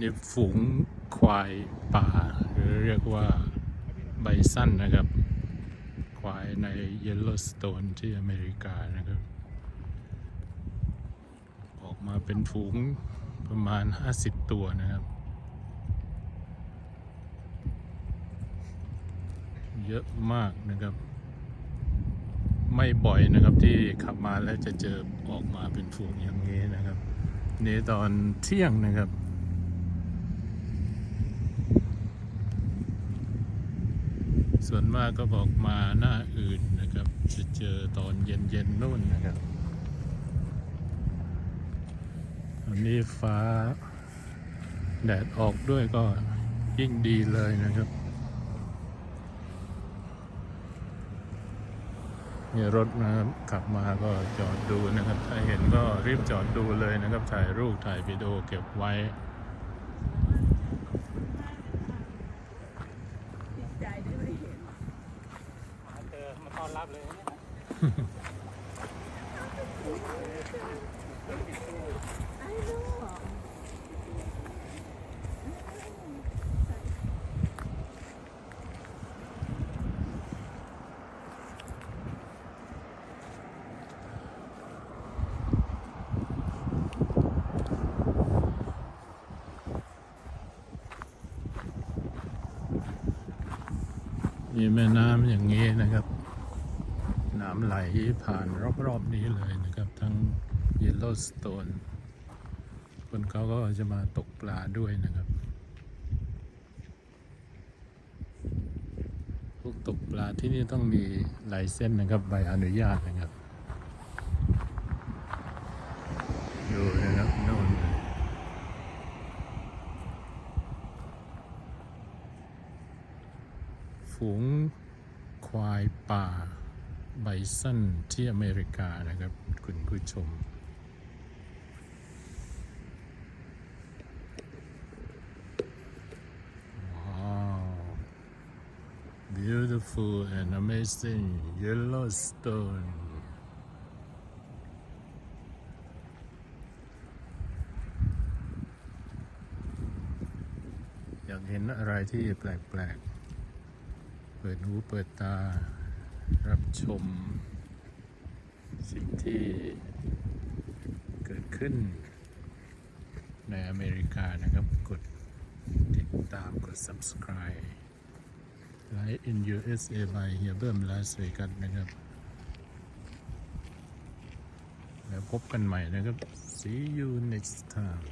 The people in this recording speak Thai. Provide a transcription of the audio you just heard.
นี่ฝูงควายป่า หรือเรียกว่าไบซันนะครับ ควายในเยลโลสโตนที่อเมริกานะครับ ออกมาเป็นฝูงประมาณ 50 ตัวนะครับ เยอะมากนะครับ ไม่บ่อยนะครับที่ขับมาแล้วจะเจอออกมาเป็นฝูงอย่างนี้นะครับ นี่ตอนเที่ยงนะครับ ส่วนมากก็บอกมาหน้าอื่นนะครับ จะเจอตอนเย็นๆนู่นนะครับอันนี้ฟ้าแดดออกด้วยก็ยิ่งดีเลยนะครับมีรถนะครับขับมาก็จอดดูนะครับ ถ้าเห็นก็รีบจอดดูเลยนะครับ ถ่ายรูปถ่ายวิดีโอเก็บไว้ ดีใจได้ไม่เห็น หาเจอมา ต้อนรับเลยมีแม่น้ำอย่างนี้นะครับ น้ำไหลผ่านรอบๆนี้เลยนะครับ ทั้ง Yellowstone คนเขาก็จะมาตกปลาด้วยนะครับ พวกตกปลาที่นี่ต้องมีไลเส้นนะครับใบอนุญาตนะครับดูนะครับโน่นฝูงควายป่า ไบซันที่อเมริกานะครับ คุณผู้ชม Wow beautiful and amazing Yellowstone อยากเห็นอะไรที่แปลกๆ เปิดหูเปิดตา รับชม สิ่งที่เกิดขึ้น ในอเมริกานะครับ กดติดตามกด subscribe ไลฟ์ in USA by เฮียเบิ้มลาสเวกัสนะครับ แล้วพบกันใหม่นะครับ see you next time